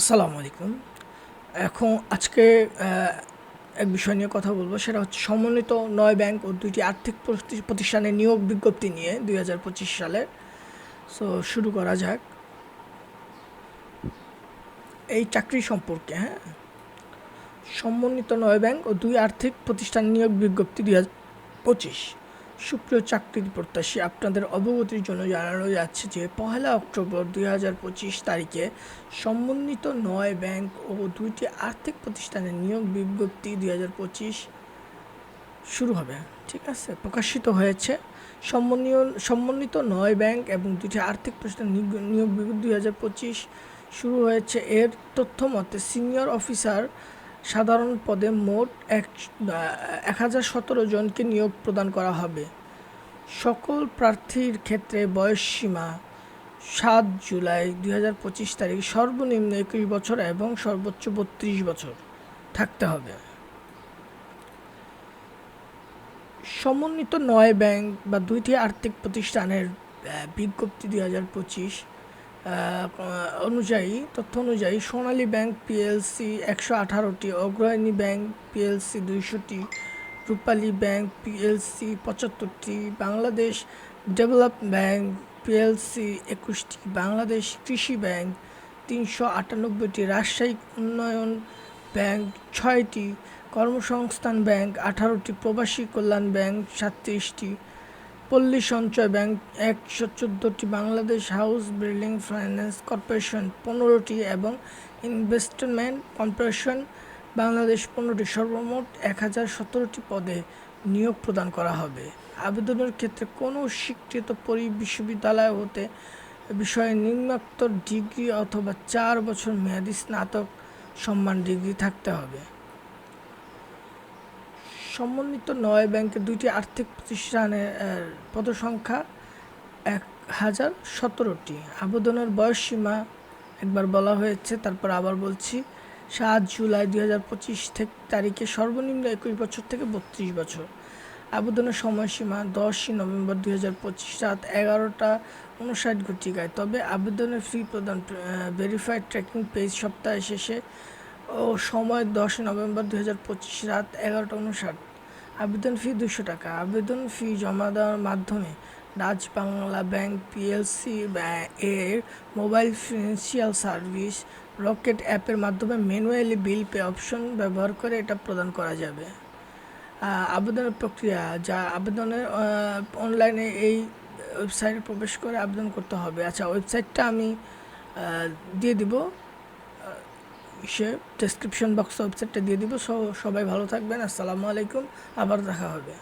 আসসালামু আলাইকুম। এখন আজকে এক বিষয় নিয়ে কথা বলব, সেটা হচ্ছে সমন্বিত নয় ব্যাংক ও দুইটি আর্থিক প্রতি- প্রতিষ্ঠানের নিয়োগ বিজ্ঞপ্তি নিয়ে দুই হাজার পঁচিশ সালে। সো শুরু করা যাক। এই চাকরি সম্পর্কে হ্যাঁ? সমন্বিত নয় ব্যাংক ও দুই আর্থিক প্রতিষ্ঠান নিয়োগ বিজ্ঞপ্তি দুই হাজার পঁচিশ। সুপ্রিয় চাকরির প্রত্যাশী, আপনাদের অবগতির জন্য জানানো যাচ্ছে যে পহেলা অক্টোবর দুই হাজার পঁচিশ তারিখে সমন্বিত নয় ব্যাংক ও দুইটি আর্থিক প্রতিষ্ঠানের নিয়োগ বিজ্ঞপ্তি দুই হাজার পঁচিশ শুরু হবে। ঠিক আছে? প্রকাশিত হয়েছে। সমন্বীয় সমন্বিত নয় ব্যাংক এবং দুটি আর্থিক প্রতিষ্ঠান নিয়োগ- বিজ্ঞপ্তি দুই হাজার পঁচিশ শুরু হয়েছে। এর তথ্য মতে সিনিয়র অফিসার সাধারণ পদে মোট এক এক হাজার সতেরো জনকে নিয়োগ প্রদান করা হবে। সকল প্রার্থীর ক্ষেত্রে বয়স সীমা সাত জুলাই দুই হাজার পঁচিশ তারিখ, সর্বনিম্ন একুশ বছর এবং সর্বোচ্চ বত্রিশ বছর থাকতে হবে। সমন্বিত নয় ব্যাংক বা দুইটি আর্থিক প্রতিষ্ঠানের বিজ্ঞপ্তি দুই হাজার পঁচিশ অনুযায়ী, তথ্য অনুযায়ী সোনালী ব্যাংক পিএলসি একশো আঠারোটি অগ্রণী ব্যাংক পিএলসি দুইশোটি রূপালী ব্যাংক পিএলসি পঁচাত্তরটি, বাংলাদেশ ডেভেলপ ব্যাংক পিএলসি একুশটি, বাংলাদেশ কৃষি ব্যাংক তিনশো আটানব্বইটি, রাজশাহী উন্নয়ন ব্যাংক ছয়টি, কর্মসংস্থান ব্যাংক আঠারোটি, প্রবাসী কল্যাণ ব্যাংক সাতত্রিশটি, পল্লী সঞ্চয় ব্যাংক একশো চোদ্দোটি, Bangladesh house building finance corporation পনেরোটি এবং ইনভেস্টমেন্ট কর্পোরেশন বাংলাদেশ পনেরোটি সর্বমোট এক হাজার সতেরোটি পদে নিয়োগ প্রদান করা হবে। আবেদনের ক্ষেত্রে কোনো স্বীকৃত পরি বিশ্ববিদ্যালয় হতে বিষয়ে নিম্নোক্ত ডিগ্রি অথবা চার বছর মেয়াদী স্নাতক সম্মান ডিগ্রি থাকতে হবে। সমন্বিত নয় ব্যাংকের দুইটি আর্থিক প্রতিষ্ঠানের পদসংখ্যা এক হাজার সতেরোটি। আবেদনের বয়স সীমা একবার বলা হয়েছে, তারপর আবার বলছি সাত জুলাই দুই হাজার পঁচিশ থেকে তারিখে সর্বনিম্ন একুশ বছর থেকে বত্রিশ বছর। আবেদনের সময়সীমা দশই নভেম্বর দুই হাজার পঁচিশ রাত এগারোটা উনষাট ঘটিকায়। তবে আবেদনের ফি প্রদান ভেরিফাইড ট্র্যাকিং পেজ সপ্তাহের শেষে ও সময় দশ নভেম্বর দুই হাজার পঁচিশ রাত এগারোটা উনষাট আবেদন ফি দুশো টাকা। আবেদন ফি জমা দেওয়ার মাধ্যমে রাজ বাংলা ব্যাংক পিএলসি এর মোবাইল ফিনান্সিয়াল সার্ভিস রকেট অ্যাপের মাধ্যমে ম্যানুয়ালি বিল পে অপশন ব্যবহার করে এটা প্রদান করা যাবে। আবেদনের প্রক্রিয়া, যা আবেদনের অনলাইনে এই ওয়েবসাইটে প্রবেশ করে আবেদন করতে হবে। আচ্ছা ওয়েবসাইটটা আমি দিয়ে দিব। সে ডেসক্রিপশন বক্স ওয়েবসাইটটা দিয়ে দিব। সবাই ভালো থাকবেন। আসসালামু আলাইকুম। আবার দেখা হবে।